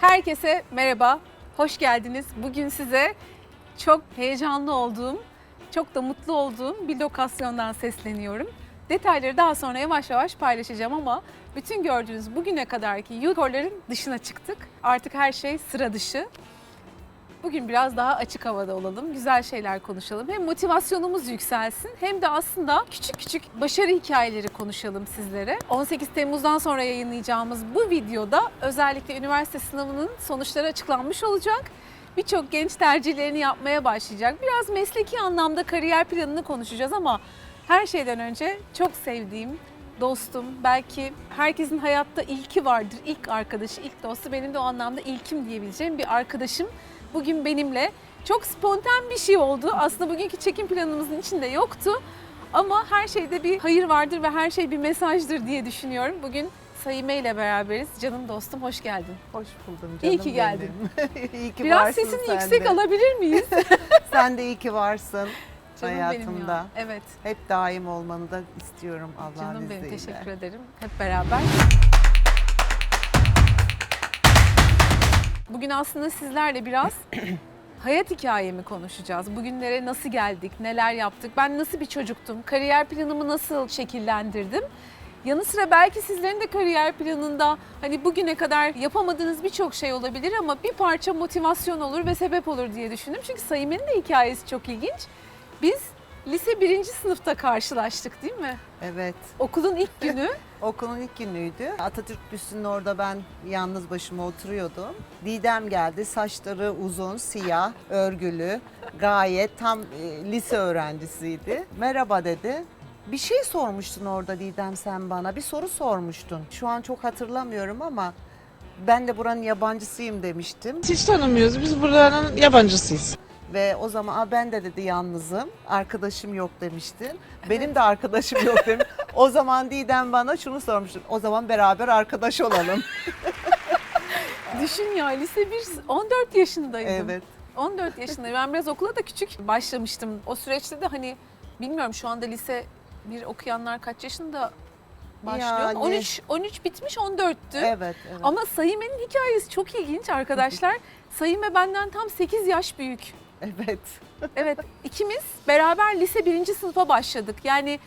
Herkese merhaba, hoş geldiniz. Bugün size çok heyecanlı olduğum, çok da mutlu olduğum bir lokasyondan sesleniyorum. Detayları daha sonra yavaş yavaş paylaşacağım ama bütün gördüğünüz bugüne kadarki yukorların dışına çıktık. Artık her şey sıra dışı. Bugün biraz daha açık havada olalım, güzel şeyler konuşalım. Hem motivasyonumuz yükselsin hem de aslında küçük küçük başarı hikayeleri konuşalım sizlere. 18 Temmuz'dan sonra yayınlayacağımız bu videoda özellikle üniversite sınavının sonuçları açıklanmış olacak. Birçok genç tercihlerini yapmaya başlayacak. Biraz mesleki anlamda kariyer planını konuşacağız ama her şeyden önce çok sevdiğim dostum, belki herkesin hayatta ilki vardır. İlk arkadaşı, ilk dostu. Benim de o anlamda ilkim diyebileceğim bir arkadaşım bugün benimle. Çok spontan bir şey oldu. Aslında bugünkü çekim planımızın içinde yoktu. Ama her şeyde bir hayır vardır ve her şey bir mesajdır diye düşünüyorum. Bugün Sayime ile beraberiz. Canım dostum hoş geldin. Hoş buldum canım İyi ki geldin. benim. iyi ki Biraz varsın sesini sen yüksek de. alabilir miyiz? Sen de iyi ki varsın Canım benim hayatımda. ya. Evet. Hep daim olmanı da istiyorum Allah'ın Canım benim izniyle. teşekkür ederim. Hep beraber. Bugün aslında sizlerle biraz hayat hikayemi konuşacağız. Bugünlere nasıl geldik, neler yaptık, ben nasıl bir çocuktum, kariyer planımı nasıl şekillendirdim. Yanı sıra belki sizlerin de kariyer planında hani bugüne kadar yapamadığınız birçok şey olabilir ama bir parça motivasyon olur ve sebep olur diye düşündüm. Çünkü Sayımen'in de hikayesi çok ilginç. Biz lise birinci sınıfta karşılaştık değil mi? Evet. Okulun ilk günü Okulun ilk günüydü. Atatürk büstünün orada ben yalnız başıma oturuyordum. Didem geldi. Saçları uzun, siyah, örgülü. Gayet tam e, lise öğrencisiydi. Merhaba dedi. Bir şey sormuştun orada Didem sen bana. Bir soru sormuştun. Şu an çok hatırlamıyorum ama ben de buranın yabancısıyım demiştim. Hiç tanımıyoruz. Biz buranın yabancısıyız. Ve o zaman "Aa, ben de dedi yalnızım. Arkadaşım yok demiştin. Benim de arkadaşım yok demiş. o zaman Didem bana şunu sormuştun. O zaman beraber arkadaş olalım. Düşün ya lise 1 14 yaşındaydım. evet. 14 yaşındayım. Ben biraz okula da küçük başlamıştım. O süreçte de hani bilmiyorum şu anda lise bir okuyanlar kaç yaşında başlıyor? Yani- 13 13 bitmiş 14'tü. Evet, evet. Ama Sayıme'nin hikayesi çok ilginç arkadaşlar. Sayıme benden tam 8 yaş büyük. Evet. Evet ikimiz beraber lise birinci sınıfa başladık. Yani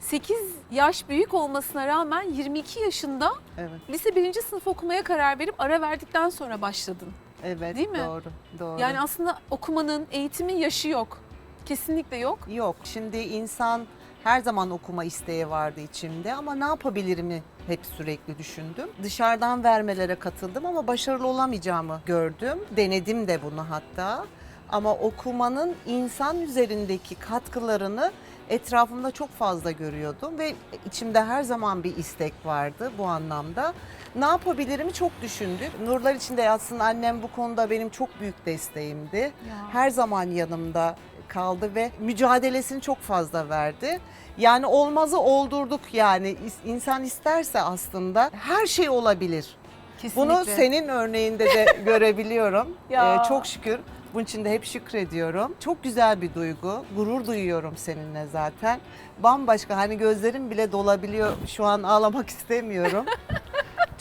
8 yaş büyük olmasına rağmen 22 yaşında Evet. lise birinci sınıf okumaya karar verip ara verdikten sonra başladın. Evet. Değil mi? Doğru. Doğru. Yani aslında okumanın, eğitimin yaşı yok. Kesinlikle yok. yok. Şimdi insan her zaman okuma isteği vardı içimde ama ne yapabilirimi hep sürekli düşündüm. Dışarıdan vermelere katıldım ama başarılı olamayacağımı gördüm. Denedim de bunu hatta. Ama okumanın insan üzerindeki katkılarını etrafımda çok fazla görüyordum ve içimde her zaman bir istek vardı bu anlamda. Ne yapabilirimi çok düşündüm. Nurlar içinde yatsın annem bu konuda benim çok büyük desteğimdi. Her zaman yanımda kaldı ve mücadelesini çok fazla verdi. Yani olmazı oldurduk yani insan isterse aslında her şey olabilir. Kesinlikle. Bunu senin örneğinde de görebiliyorum. Ya. Ee, çok şükür. Bunun için de hep şükrediyorum. Çok güzel bir duygu. Gurur duyuyorum seninle zaten. Bambaşka hani gözlerim bile dolabiliyor. Şu an ağlamak istemiyorum.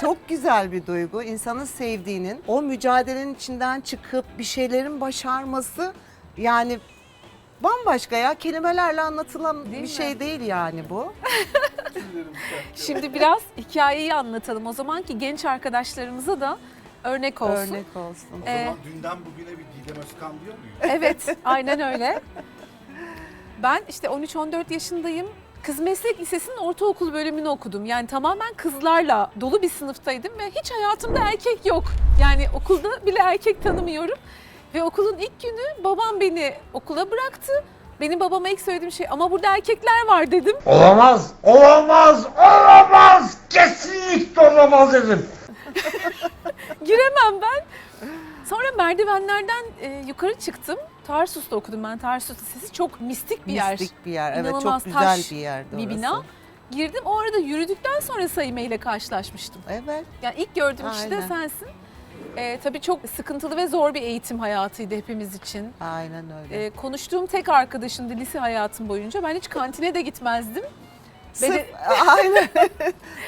Çok güzel bir duygu. İnsanın sevdiğinin o mücadelenin içinden çıkıp bir şeylerin başarması yani bambaşka ya kelimelerle anlatılan Değil bir mi? şey değil yani bu. Şimdi biraz hikayeyi anlatalım. O zaman ki genç arkadaşlarımıza da örnek olsun. Örnek olsun. O Ee, zaman dünden bugüne bir Didem Özkan diyor muyuz? Evet, aynen öyle. Ben işte 13-14 yaşındayım. Kız Meslek Lisesi'nin ortaokul bölümünü okudum. Yani tamamen kızlarla dolu bir sınıftaydım ve hiç hayatımda erkek yok. Yani okulda bile erkek tanımıyorum. Ve okulun ilk günü babam beni okula bıraktı. Benim babama ilk söylediğim şey ama burada erkekler var dedim. Olamaz, olamaz, olamaz. Kesinlikle olamaz dedim. Giremem ben. Sonra merdivenlerden e, yukarı çıktım. Tarsus'ta okudum ben. Tarsus Lisesi çok mistik bir yer. Mistik bir yer. Evet İnanılmaz çok güzel taş bir yerdi bir orası. bina. Girdim o arada yürüdükten sonra Sayime ile karşılaşmıştım. Evet. Yani ilk gördüğüm kişi de Aynen. sensin. Ee, tabii çok sıkıntılı ve zor bir eğitim hayatıydı hepimiz için. Aynen öyle. Ee, konuştuğum tek arkadaşımdı lise hayatım boyunca. Ben hiç kantine de gitmezdim. Sırf, beni- aynen.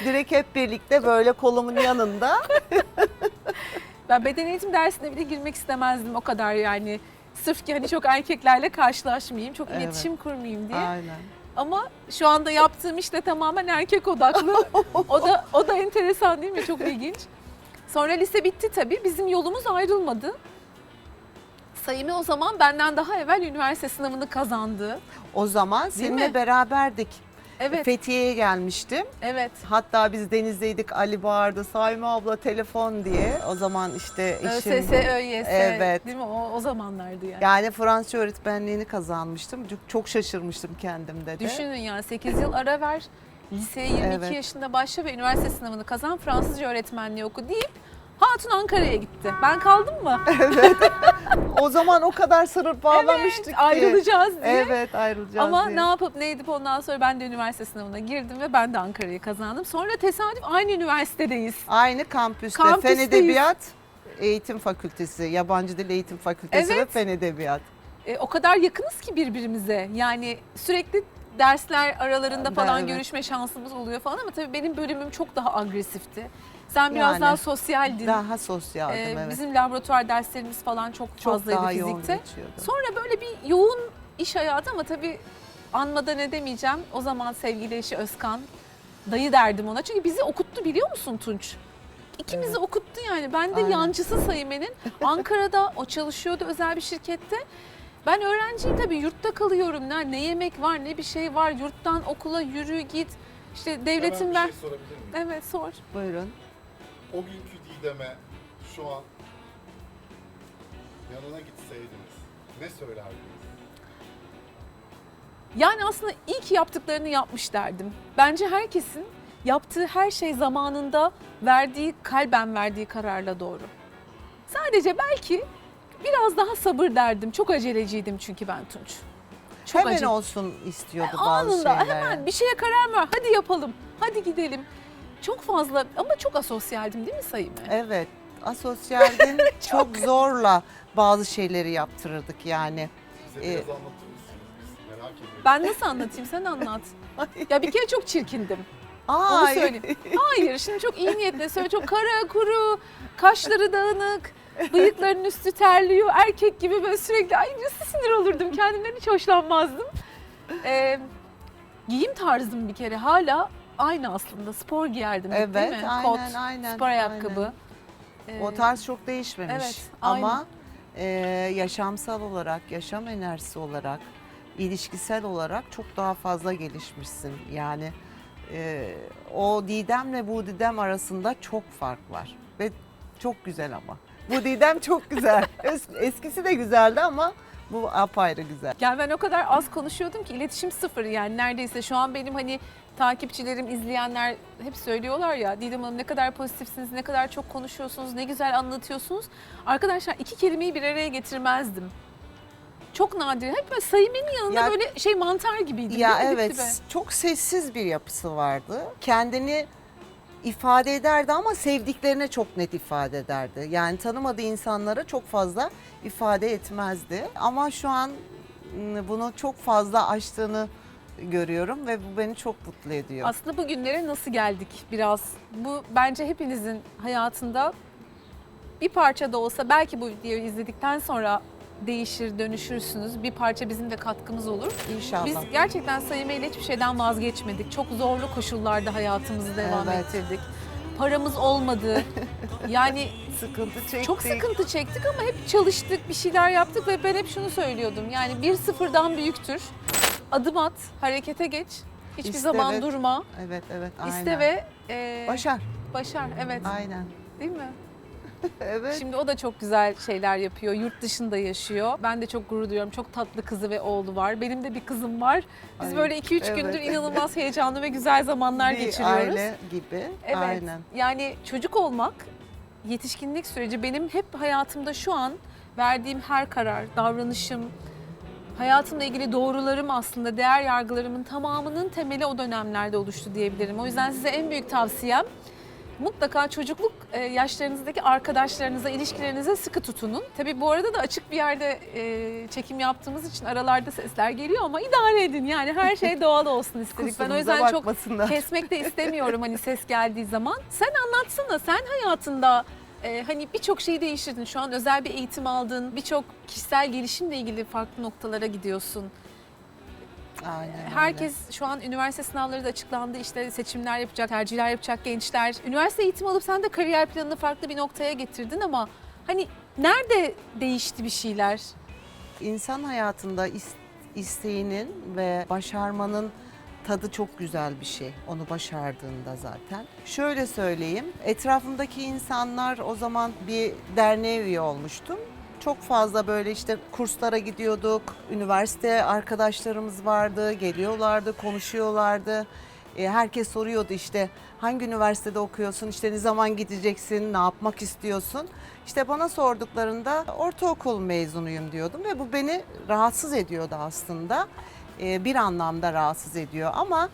Direkt hep birlikte böyle kolumun yanında. Ben beden eğitim dersine bile girmek istemezdim o kadar yani. Sırf ki hani çok erkeklerle karşılaşmayayım, çok Evet. iletişim kurmayayım diye. Aynen. Ama şu anda yaptığım iş de tamamen erkek odaklı. o da o da enteresan değil mi? Çok ilginç. Sonra lise bitti tabii. Bizim yolumuz ayrılmadı. Sayımı o zaman benden daha evvel üniversite sınavını kazandı. O zaman seninle mi? beraberdik. Evet, Fethiye'ye gelmiştim. evet. Hatta biz denizdeydik Ali bağırdı Sayma abla telefon diye. O zaman işte eşim. ÖSS, ÖYS Evet. değil mi? O, o zamanlardı yani. Yani Fransızca öğretmenliğini kazanmıştım. Çok, çok şaşırmıştım kendimde de. Düşünün yani 8 yıl ara ver. Liseye 22 Evet. yaşında başla ve üniversite sınavını kazan. Fransızca öğretmenliği oku deyip Hatun Ankara'ya gitti. Ben kaldım mı? O zaman o kadar sarıp bağlamıştık ki. Ayrılacağız diye. Evet ayrılacağız Ama diye. ne yapıp ne edip ondan sonra ben de üniversite sınavına girdim ve ben de Ankara'yı kazandım. Sonra tesadüf aynı üniversitedeyiz. Aynı kampüste, Kampüsteyiz. Fen Edebiyat Eğitim Fakültesi, Yabancı Dil Eğitim Fakültesi ve Evet. Fen Edebiyat. E, o kadar yakınız ki birbirimize. Yani sürekli dersler aralarında falan evet. görüşme şansımız oluyor falan ama tabii benim bölümüm çok daha agresifti. Sen biraz Yani. daha sosyaldin. Daha sosyaldim Ee, evet. Bizim laboratuvar derslerimiz falan çok, Çok fazlaydı daha yoğun fizikte. geçiyordu. Sonra böyle bir yoğun iş hayatı ama tabii anmadan edemeyeceğim. O zaman sevgili eşi Özkan, dayı derdim ona. Çünkü bizi okuttu biliyor musun Tunç? İkimizi okuttu yani. Ben de Aynen. yancısı Sayımen'in. Ankara'da o çalışıyordu özel bir şirkette. Ben öğrenciyim tabii yurtta kalıyorum. Ne, ne yemek var ne bir şey var. Yurttan okula yürü git. İşte devletin Hemen ver. bir şey sorabilir miyim? Evet sor. Buyurun. O günkü Didem'e şu an yanına gitseydiniz ne söylerdiniz? Yani aslında iyi ki yaptıklarını yapmış derdim. Bence herkesin yaptığı her şey zamanında verdiği, kalben verdiği kararla doğru. Sadece belki biraz daha sabır derdim. Çok aceleciydim çünkü ben Tunç. Çok Hemen acele- olsun istiyordu bazı Anında şeyler. hemen bir şeye karar ver. Hadi yapalım. Hadi gidelim. Çok fazla ama çok asosyaldim değil mi Sayın? Evet. Asosyaldin çok zorla bazı şeyleri yaptırırdık yani. Bize Ee, biraz anlatır mısınız? Biz merak ediyoruz. Ben nasıl anlatayım sen anlat. Ya bir kere çok çirkindim. Onu Ay. söyleyeyim. Hayır şimdi çok iyi niyetle söyle. Çok kara kuru, kaşları dağınık, bıyıklarının üstü terliyor. Erkek gibi böyle sürekli ay nasıl sinir olurdum. Kendimden hiç hoşlanmazdım. Ee, giyim tarzım bir kere hala aynı aslında. Spor giyerdim hep, değil Evet, mi? aynen, Kot, aynen, spor ayakkabı. aynen. O tarz çok değişmemiş. evet, Ama e, yaşamsal olarak, yaşam enerjisi olarak, ilişkisel olarak çok daha fazla gelişmişsin. Yani e, o Didem'le bu Didem arasında çok fark var. Ve çok güzel ama. Bu Didem çok güzel. Es- Eskisi de güzeldi ama bu apayrı güzel. Yani ben o kadar az konuşuyordum ki iletişim sıfır yani neredeyse şu an benim hani takipçilerim, izleyenler hep söylüyorlar ya Didem Hanım ne kadar pozitifsiniz, ne kadar çok konuşuyorsunuz, ne güzel anlatıyorsunuz. Arkadaşlar iki kelimeyi bir araya getirmezdim. Çok nadir. Hep böyle Sayımen'in yanında Ya- böyle şey mantar gibiydi. Ya değil mi? Evet dibe. çok sessiz bir yapısı vardı. Kendini ifade ederdi ama sevdiklerine çok net ifade ederdi. Yani tanımadığı insanlara çok fazla ifade etmezdi. Ama şu an m, bunu çok fazla aştığını görüyorum ve bu beni çok mutlu ediyor. Aslında bugünlere nasıl geldik biraz? Bu bence hepinizin hayatında bir parça da olsa belki bu videoyu izledikten sonra değişir, dönüşürsünüz. Bir parça bizim de katkımız olur. İnşallah. Biz gerçekten Sayın Bey'le hiçbir şeyden vazgeçmedik. Çok zorlu koşullarda hayatımızı devam Evet. ettirdik. Paramız olmadı. Yani sıkıntı çektik. çok sıkıntı çektik ama hep çalıştık, bir şeyler yaptık ve ben hep şunu söylüyordum. Yani bir sıfırdan büyüktür. Adım at, harekete geç. Hiçbir İste zaman ve- durma. Evet evet aynen. İste ve e, Başar. başar. Evet. Aynen. Değil mi? Evet. Şimdi o da çok güzel şeyler yapıyor. Yurt dışında yaşıyor. Ben de çok gurur duyuyorum. Çok tatlı kızı ve oğlu var. Benim de bir kızım var. Biz Ay, böyle 2-3 evet. gündür inanılmaz heyecanlı ve güzel zamanlar bir geçiriyoruz. aile gibi. Evet. Aynen. Yani çocuk olmak, yetişkinlik süreci benim hep hayatımda şu an verdiğim her karar, davranışım, hayatımla ilgili doğrularım aslında değer yargılarımın tamamının temeli o dönemlerde oluştu diyebilirim. O yüzden size en büyük tavsiyem mutlaka çocukluk e, yaşlarınızdaki arkadaşlarınıza, ilişkilerinize sıkı tutunun. Tabii bu arada da açık bir yerde e, çekim yaptığımız için aralarda sesler geliyor ama idare edin. Yani her şey doğal olsun istedik. Ben o yüzden çok kesmek de istemiyorum hani ses geldiği zaman. Sen anlatsana sen hayatında Ee, hani birçok şeyi değiştirdin. Şu an özel bir eğitim aldın. Birçok kişisel gelişimle ilgili farklı noktalara gidiyorsun. Aynen öyle. Herkes şu an üniversite sınavları da açıklandı. İşte seçimler yapacak, tercihler yapacak gençler. Üniversite eğitimi alıp sen de kariyer planını farklı bir noktaya getirdin ama hani nerede değişti bir şeyler? İnsan hayatında is- isteğinin ve başarmanın tadı çok güzel bir şey. Onu başardığında zaten. Şöyle söyleyeyim. Etrafımdaki insanlar o zaman bir derneğe üye olmuştum. Çok fazla böyle işte kurslara gidiyorduk. Üniversite arkadaşlarımız vardı. Geliyorlardı, konuşuyorlardı. E, herkes soruyordu işte hangi üniversitede okuyorsun, işte ne zaman gideceksin, ne yapmak istiyorsun. İşte bana sorduklarında ortaokul mezunuyum diyordum ve bu beni rahatsız ediyordu aslında. E, bir anlamda rahatsız ediyor ama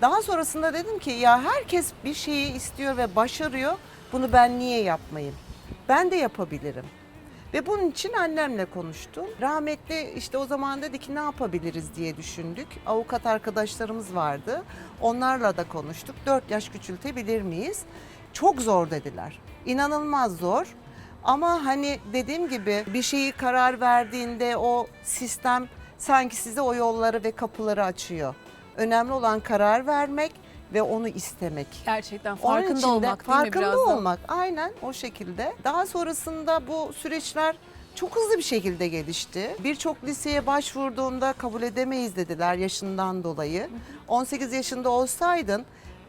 daha sonrasında dedim ki ya herkes bir şeyi istiyor ve başarıyor. Bunu ben niye yapmayayım? Ben de yapabilirim. Ve bunun için annemle konuştum. Rahmetli işte o zaman dedi ki ne yapabiliriz diye düşündük. Avukat arkadaşlarımız vardı. Onlarla da konuştuk. 4 yaş küçültebilir miyiz? Çok zor dediler. İnanılmaz zor. Ama hani dediğim gibi bir şeyi karar verdiğinde o sistem sanki size o yolları ve kapıları açıyor. Önemli olan karar vermek ve onu istemek. Gerçekten Onun farkında için de olmak değil mi farkında biraz da? olmak aynen o şekilde. Daha sonrasında bu süreçler çok hızlı bir şekilde gelişti. Birçok liseye başvurduğumda kabul edemeyiz dediler yaşından dolayı. 18 yaşında olsaydın,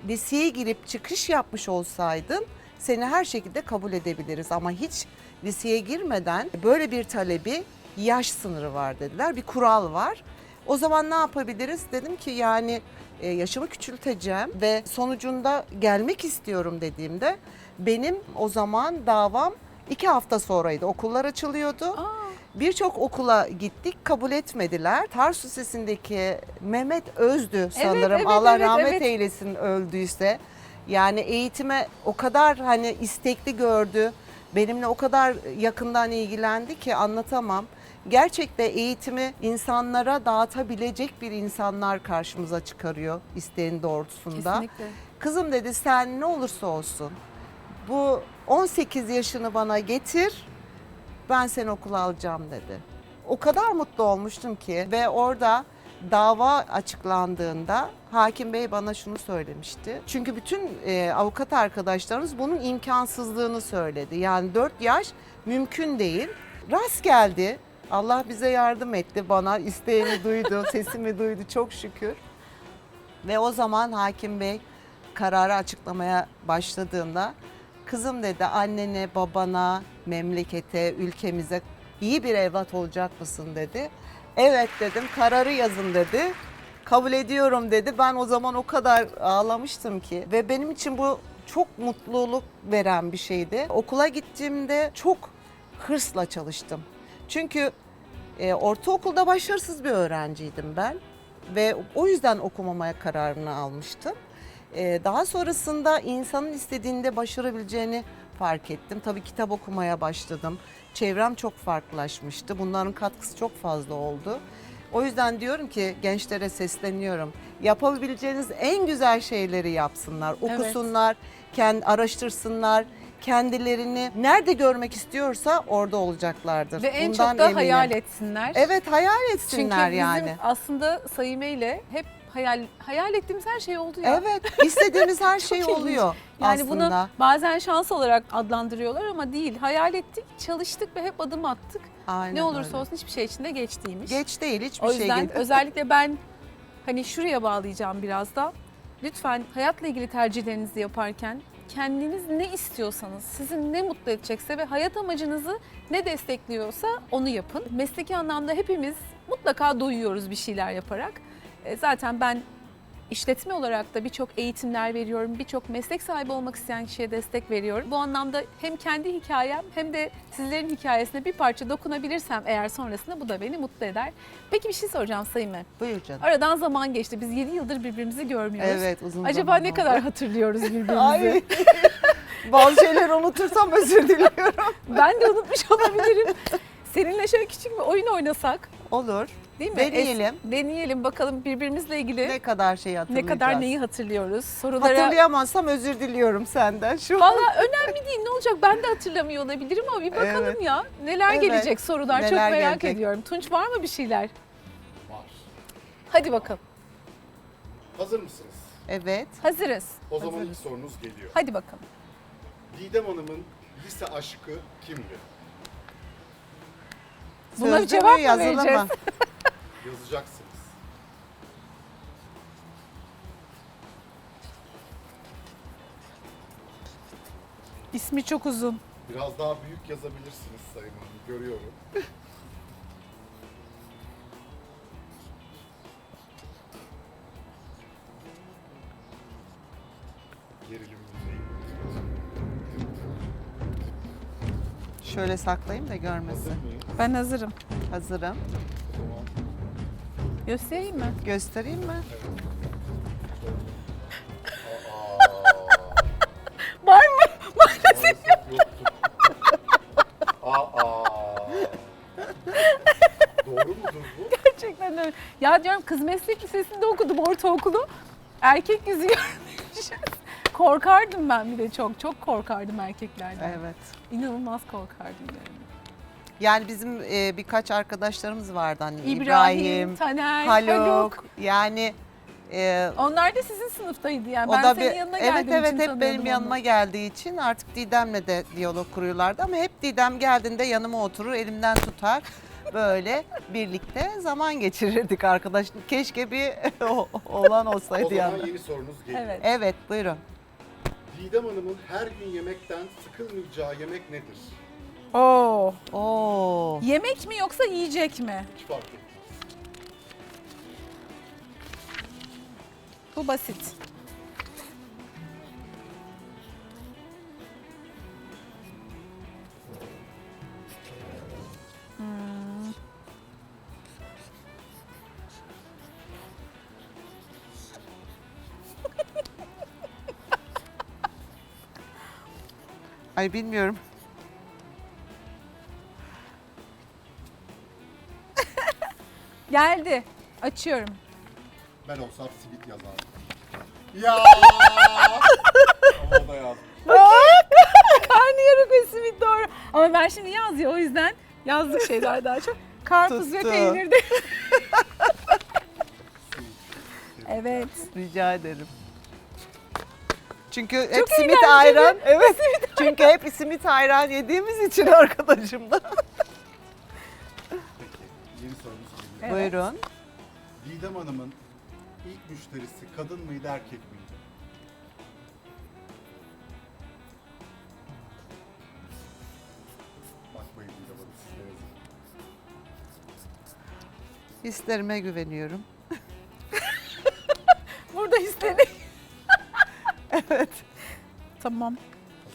liseye girip çıkış yapmış olsaydın seni her şekilde kabul edebiliriz. Ama hiç liseye girmeden böyle bir talebi yaş sınırı var dediler. Bir kural var. O zaman ne yapabiliriz? Dedim ki yani e, yaşımı küçülteceğim ve sonucunda gelmek istiyorum dediğimde benim o zaman davam iki hafta sonraydı. Okullar açılıyordu. Aa, Birçok okula gittik kabul etmediler. Tarsus Lisesi'ndeki Mehmet Özdü sanırım evet, Allah evet, rahmet evet. eylesin öldüyse. Yani eğitime o kadar hani istekli gördü. Benimle o kadar yakından ilgilendi ki anlatamam. Gerçekten eğitimi insanlara dağıtabilecek bir insanlar karşımıza çıkarıyor isteğin doğrultusunda. kesinlikle. Kızım dedi sen ne olursa olsun bu 18 yaşını bana getir ben seni okula alacağım dedi. O kadar mutlu olmuştum ki ve orada dava açıklandığında hakim bey bana şunu söylemişti. Çünkü bütün e, avukat arkadaşlarımız bunun imkansızlığını söyledi. Yani 4 yaş mümkün değil. Rast geldi. Allah bize yardım etti bana isteğimi duydu, sesimi duydu çok şükür. Ve o zaman hakim bey kararı açıklamaya başladığında kızım dedi annene, babana, memlekete, ülkemize iyi bir evlat olacak mısın dedi. Evet dedim kararı yazın dedi. Kabul ediyorum dedi. Ben o zaman o kadar ağlamıştım ki ve benim için bu çok mutluluk veren bir şeydi. Okula gittiğimde çok hırsla çalıştım. Çünkü e, ortaokulda başarısız bir öğrenciydim ben ve o yüzden okumamaya kararını almıştım. E, daha sonrasında insanın istediğinde başarabileceğini fark ettim. Tabii kitap okumaya başladım. Çevrem çok farklılaşmıştı. Bunların katkısı çok fazla oldu. O yüzden diyorum ki gençlere sesleniyorum. Yapabileceğiniz en güzel şeyleri yapsınlar. Evet. Okusunlar, kendi araştırsınlar. Kendilerini nerede görmek istiyorsa orada olacaklardır. Ve en Bundan çok da eminim. hayal etsinler. Evet hayal Çünkü etsinler bizim yani. aslında Sayime ile hep hayal hayal ettiğimiz her şey oldu ya. Evet istediğimiz her şey ilginç. oluyor Yani aslında. bunu bazen şans olarak adlandırıyorlar ama değil. Hayal ettik, çalıştık ve hep adım attık. Aynen ne olursa öyle. olsun hiçbir şey içinde geç değilmiş. Geç değil hiçbir o şey yüzden geç. özellikle ben hani şuraya bağlayacağım biraz da. Lütfen hayatla ilgili tercihlerinizi yaparken kendiniz ne istiyorsanız, sizi ne mutlu edecekse ve hayat amacınızı ne destekliyorsa onu yapın. Mesleki anlamda hepimiz mutlaka doyuyoruz bir şeyler yaparak. E, Zaten ben işletme olarak da birçok eğitimler veriyorum. Birçok meslek sahibi olmak isteyen kişiye destek veriyorum. Bu anlamda hem kendi hikayem hem de sizlerin hikayesine bir parça dokunabilirsem eğer sonrasında bu da beni mutlu eder. Peki bir şey soracağım Sayın Buyur canım. Aradan zaman geçti. Biz 7 yıldır birbirimizi görmüyoruz. Evet uzun Acaba ne oldu. kadar hatırlıyoruz birbirimizi? Ay. Bazı şeyleri unutursam özür diliyorum. ben de unutmuş olabilirim. Seninle şöyle küçük bir oyun oynasak. Olur. Değil mi? Deneyelim. Es- deneyelim bakalım birbirimizle ilgili Ne kadar şey ne hatırlayacağız. kadar neyi hatırlıyoruz. Sorulara Hatırlayamazsam özür diliyorum senden şu an. Valla önemli değil ne olacak ben de hatırlamıyor olabilirim ama bir bakalım Evet. ya. Neler Evet. gelecek sorular çok Neler merak gelecek? ediyorum. Tunç var mı bir şeyler? Var. Hadi bakalım. Hazır mısınız? Evet. Hazırız. O zaman Hazırız. ilk sorunuz geliyor. Hadi bakalım. Didem Hanım'ın lise aşkı kimdi? Buna bir cevap mı yazılı vereceğiz? Yazacaksınız. İsmi çok uzun. Biraz daha büyük yazabilirsiniz Sayın Hanım. Görüyorum. Gerilimimizdeyim. Şöyle saklayayım da görmesin. Hazır mıyız? Ben hazırım. Hazırım. Göstereyim mi? Göstereyim mi? Var mı? maalesef. Aa. Doğru mudur bu? Gerçekten öyle. Ya diyorum kız meslek lisesinde okudum ortaokulu. Erkek yüzü görmüşüz. Korkardım ben bir de çok. Çok korkardım erkeklerden. Evet. İnanılmaz korkardım yani. Yani bizim e, birkaç arkadaşlarımız vardı hani İbrahim, İbrahim, Taner, Haluk. Haluk. Yani e, Onlar da sizin sınıftaydı yani. o ben da senin bir yanına evet geldiğim evet için hep tanıyordum benim onu. yanıma geldiği için artık Didem'le de diyalog kuruyorlardı ama hep Didem geldiğinde yanıma oturur, elimden tutar. Böyle birlikte zaman geçirirdik arkadaş. Keşke bir olan O olsaydı zaman yanında. yeni sorunuz geliyor. Evet. Evet, buyurun. Didem Hanım'ın her gün yemekten sıkılmayacağı yemek nedir? Oo. Oo. Yemek mi yoksa yiyecek mi? Hiç fark etmez. Bu basit. Ay bilmiyorum. Geldi. Açıyorum. Ben olsam simit yazardım. Ya! Ama o da yazdı. Karnıyarık ve simit doğru. Ama ben şimdi yaz ya o yüzden yazdık şeyler daha çok. Karpuz ve Tuttu. peynir de. evet. Rica ederim. Çünkü hep Çok simit eğlenceli. ayran. Evet. Çünkü hep simit ayran yediğimiz için arkadaşımla. Buyurun. Didem Hanım'ın ilk müşterisi kadın mıydı, erkek miydi? Bakmayın Didem Hanım, size yazın. Hislerime güveniyorum. Burada hisledik. evet. Tamam.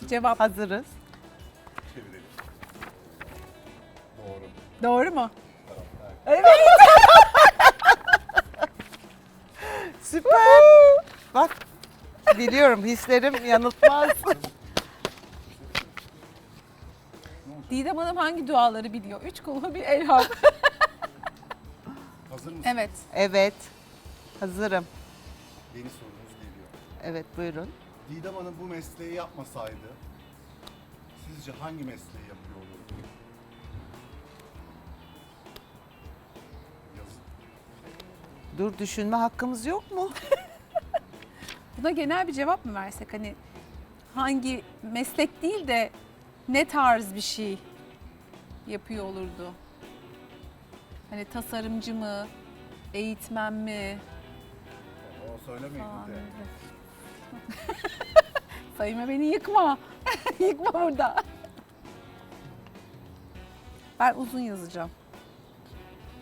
Cevap Hazırız. Çevirelim. Doğru. doğru mu? Biliyorum hislerim yanıltmaz. Didem Hanım hangi duaları biliyor? Üç kulu bir elham. Hazır mısın? evet. Evet. Hazırım. Yeni sorumuz geliyor. Evet buyurun. Didem Hanım bu mesleği yapmasaydı sizce hangi mesleği yapıyor olurdu? Yazın. Dur düşünme hakkımız yok mu? Buna genel bir cevap mı versek? Hani hangi meslek değil de ne tarz bir şey yapıyor olurdu? Hani tasarımcı mı? Eğitmen mi? O söylemeyin Aa, de. Sayıma beni yıkma. yıkma burada. Ben uzun yazacağım.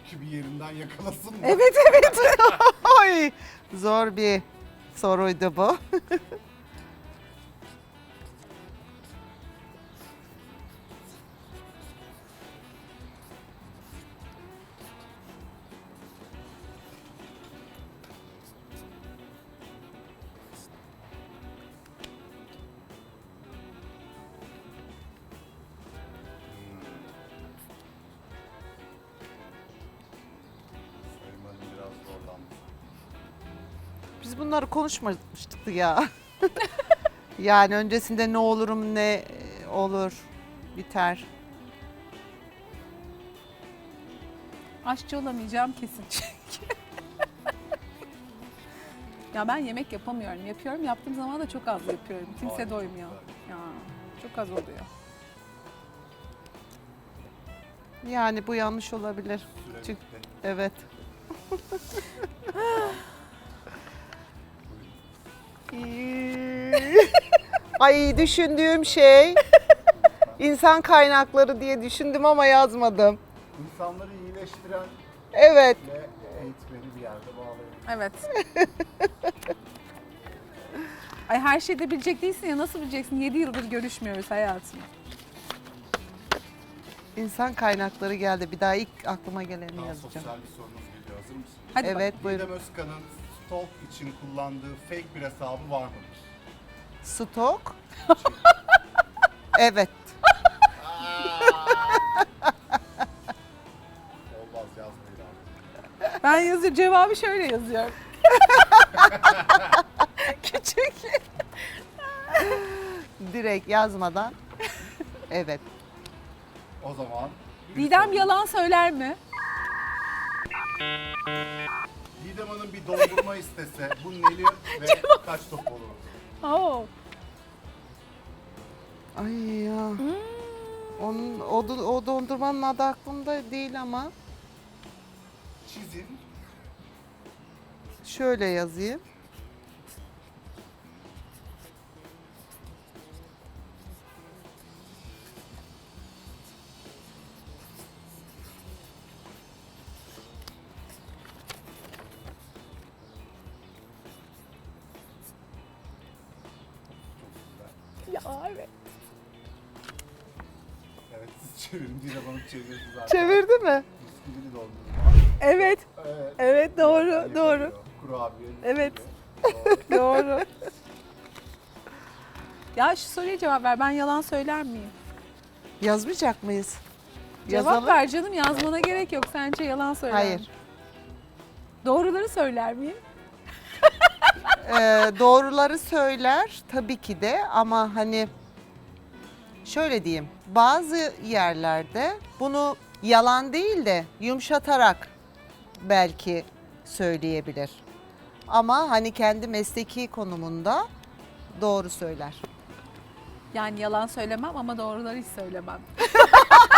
Ki bir yerinden yakalasın mı? Evet evet. Ay zor bir soruydu bu. Biz bunları konuşmamıştık ya. yani öncesinde ne olurum ne e, olur biter. Aşçı olamayacağım kesin çünkü. ya ben yemek yapamıyorum. Yapıyorum. Yaptığım zaman da çok az yapıyorum. Kimse doymuyor. Ya çok az oluyor. Yani bu yanlış olabilir. Çünkü-. Evet. Ay düşündüğüm şey insan kaynakları diye düşündüm ama yazmadım. İnsanları iyileştiren Evet. ve eğitmeni bir yerde bağlayın. Evet. Ay her şeyde bilecek değilsin ya nasıl bileceksin? 7 yıldır görüşmüyoruz hayatım. İnsan kaynakları geldi. Bir daha ilk aklıma geleni Daha yazacağım. sosyal bir sorunuz geliyor. Hazır mısınız? Hadi Evet Didem buyurun. Özkan'ın stalk için kullandığı fake bir hesabı var mıdır? Stok. evet. Olmaz yazmayın abi. Ben yazıyor cevabı şöyle yazıyorum. Küçük. Direkt yazmadan. Evet. O zaman Didem yalan söyler mi? Didem Hanım bir dondurma istese bu neli ve kaç top olur? Oo. Ay ya. Onun, o, do- o dondurmanın adı aklımda değil ama. Çizin. Şöyle yazayım. Çevirdi zaten. Çevirdi mi? Bisküvili. Evet. Evet. Evet doğru Yani doğru. yapıyor. Kurabiye. bisküvi. Evet. Doğru. Doğru. ya şu soruya cevap ver. Ben yalan söyler miyim? Yazmayacak mıyız? Cevap Yazalım. ver canım. Yazmana gerek yok. Sence yalan söyler Hayır. miyim? Doğruları söyler miyim? Ee, doğruları söyler tabii ki de ama hani şöyle diyeyim bazı yerlerde bunu yalan değil de yumuşatarak belki söyleyebilir. Ama hani kendi mesleki konumunda doğru söyler. Yani yalan söylemem ama doğruları hiç söylemem.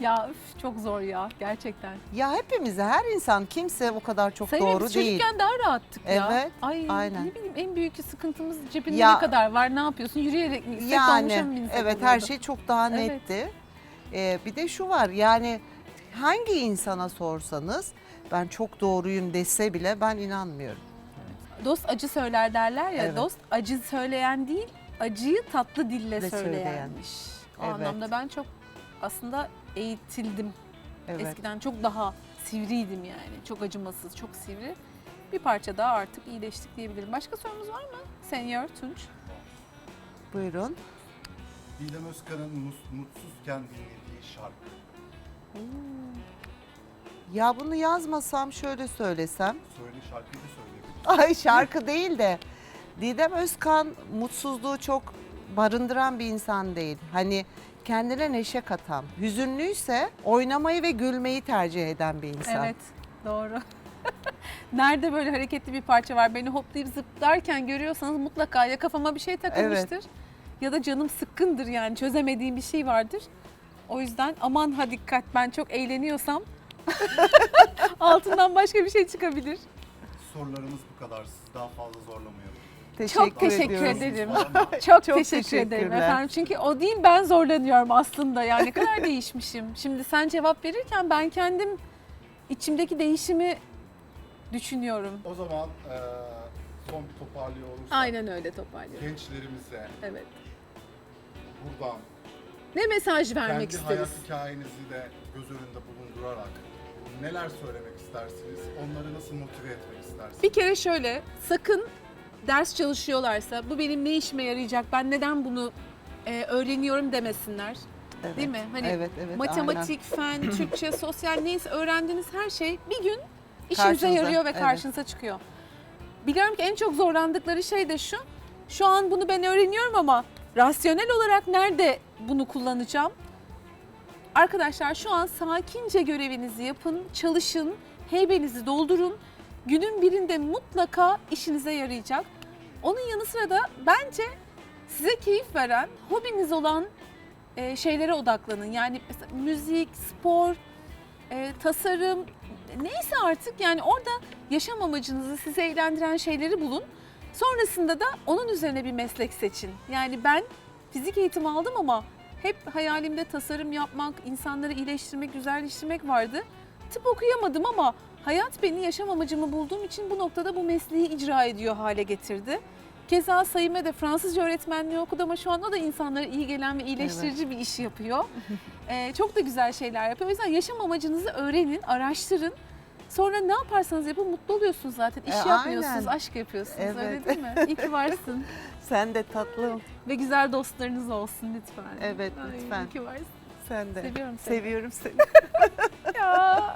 ya üf, çok zor ya gerçekten. Ya hepimize her insan kimse o kadar çok Sayın doğru biz değil. çocukken daha rahattık ya. Evet, Ay aynen. ne bileyim en büyük sıkıntımız cebinde Ya- ne kadar var ne yapıyorsun yürüyerek mi gitsek dolmuşa mı Yani binsek evet her şey çok daha Evet. netti. Ee, bir de şu var yani hangi insana sorsanız ben çok doğruyum dese bile ben inanmıyorum. Dost acı söyler derler ya Evet. dost acı söyleyen değil acıyı tatlı dille De söyleyen. söyleyenmiş. O Evet. anlamda ben çok aslında eğitildim. Evet. Eskiden çok daha sivriydim yani. Çok acımasız, çok sivri. Bir parça daha artık iyileştik diyebilirim. Başka sorumuz var mı? Senior Tunç. Buyurun. Didem Özkan'ın mus- mutsuzken dinlediği şarkı. Ya bunu yazmasam şöyle söylesem. Söyle şarkıyı da söyleyebilir. Ay şarkı değil de Didem Özkan mutsuzluğu çok barındıran bir insan değil. Hani kendine neşe katan, hüzünlüyse oynamayı ve gülmeyi tercih eden bir insan. Evet, doğru. Nerede böyle hareketli bir parça var beni hoplayıp zıplarken görüyorsanız mutlaka ya kafama bir şey takılmıştır ya da canım sıkkındır yani çözemediğim bir şey vardır. O yüzden aman ha dikkat ben çok eğleniyorsam altından başka bir şey çıkabilir. Sorularımız bu kadar. Sizi daha fazla zorlamayalım. Teşekkür, Çok teşekkür ediyoruz. ederim. Çok, Çok teşekkür ederim efendim. Çünkü o değil ben zorlanıyorum aslında. Yani ne kadar değişmişim. Şimdi sen cevap verirken ben kendim içimdeki değişimi düşünüyorum. O zaman eee son bir toparlıyor olursak Aynen öyle toparlıyorum. gençlerimize Evet. buradan Ne mesaj vermek kendi isteriz? hayat hikayenizi de göz önünde bulundurarak neler söylemek istersiniz? Onları nasıl motive etmek istersiniz? Bir kere şöyle sakın ders çalışıyorlarsa bu benim ne işime yarayacak ben neden bunu e, öğreniyorum demesinler. Evet. Değil mi? Hani evet, evet. matematik, fen, Türkçe, sosyal neyse öğrendiğiniz her şey bir gün işinize Karşınıza, yarıyor ve evet. karşınıza çıkıyor. biliyorum ki en çok zorlandıkları şey de şu. Şu an bunu ben öğreniyorum ama rasyonel olarak nerede bunu kullanacağım? Arkadaşlar şu an sakince görevinizi yapın, çalışın, heybenizi doldurun. Günün birinde mutlaka işinize yarayacak. Onun yanı sıra da bence size keyif veren, hobiniz olan e, şeylere odaklanın. Yani müzik, spor, e, tasarım neyse artık yani orada yaşam amacınızı sizi eğlendiren şeyleri bulun. Sonrasında da onun üzerine bir meslek seçin. Yani ben fizik eğitimi aldım ama hep hayalimde tasarım yapmak, insanları iyileştirmek, güzelleştirmek vardı. Tıp okuyamadım ama hayat beni yaşam amacımı bulduğum için bu noktada bu mesleği icra ediyor hale getirdi. Keza Sayime de Fransızca öğretmenliği okudu ama şu an o da insanlara iyi gelen ve iyileştirici bir iş yapıyor. Ee, çok da güzel şeyler yapıyor. O yüzden yaşam amacınızı öğrenin, araştırın. Sonra ne yaparsanız yapın mutlu oluyorsunuz zaten. İş E, yapmıyorsunuz, aynen. aşk yapıyorsunuz. Öyle Evet. değil mi? İyi ki varsın. Sen de tatlım. Ve güzel dostlarınız olsun lütfen. Evet, Ay, lütfen. İyi ki varsın. Sen de. Seviyorum seni. Seviyorum seni. Ya.